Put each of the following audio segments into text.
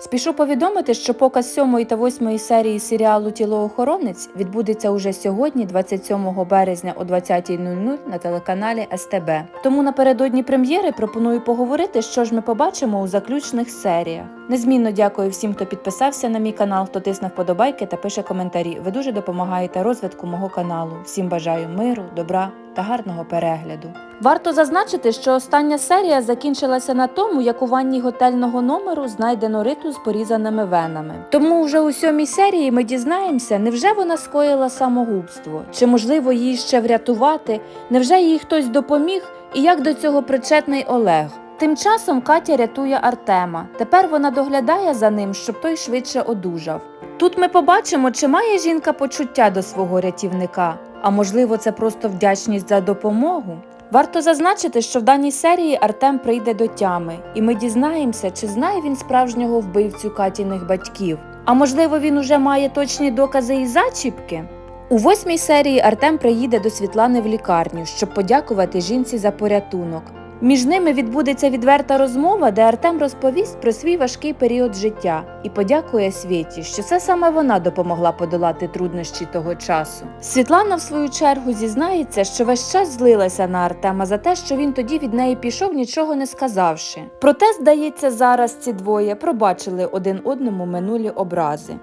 Спішу повідомити, що показ 7 та 8 серії серіалу Тілоохоронець відбудеться уже сьогодні, 27 березня о 20.00 на телеканалі СТБ. Тому напередодні прем'єри пропоную поговорити, що ж ми побачимо у заключних серіях. Незмінно дякую всім, хто підписався на мій канал, хто тисне вподобайки та пише коментарі. Ви дуже допомагаєте розвитку мого каналу. Всім бажаю миру, добра та гарного перегляду. Варто зазначити, що остання серія закінчилася на тому, як у ванні готельного номеру знайдено риту з порізаними венами. Тому вже у сьомій серії ми дізнаємося, невже вона скоїла самогубство, чи можливо її ще врятувати, невже їй хтось допоміг, і як до цього причетний Олег. Тим часом Катя рятує Артема. Тепер вона доглядає за ним, щоб той швидше одужав. Тут ми побачимо, чи має жінка почуття до свого рятівника, а можливо, це просто вдячність за допомогу. Варто зазначити, що в даній серії Артем прийде до тями, і ми дізнаємося, чи знає він справжнього вбивцю Катіних батьків. А можливо, він уже має точні докази і зачіпки. У восьмій серії Артем приїде до Світлани в лікарню, щоб подякувати жінці за порятунок. Між ними відбудеться відверта розмова, де Артем розповість про свій важкий період життя і подякує Світі, що це саме вона допомогла подолати труднощі того часу. Світлана, в свою чергу, зізнається, що весь час злилася на Артема за те, що він тоді від неї пішов, нічого не сказавши. Проте, здається, зараз ці двоє пробачили один одному минулі образи.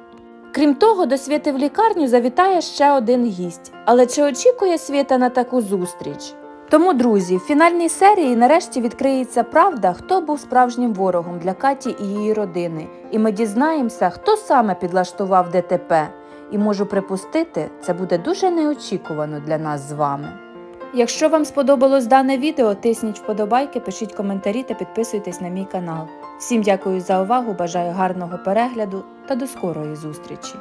Крім того, до Світи в лікарню завітає ще один гість. Але чи очікує Світа на таку зустріч? Тому, друзі, в фінальній серії нарешті відкриється правда, хто був справжнім ворогом для Каті і її родини. І ми дізнаємося, хто саме підлаштував ДТП. І можу припустити, це буде дуже неочікувано для нас з вами. Якщо вам сподобалось дане відео, тисніть вподобайки, пишіть коментарі та підписуйтесь на мій канал. Всім дякую за увагу, бажаю гарного перегляду та до скорої зустрічі!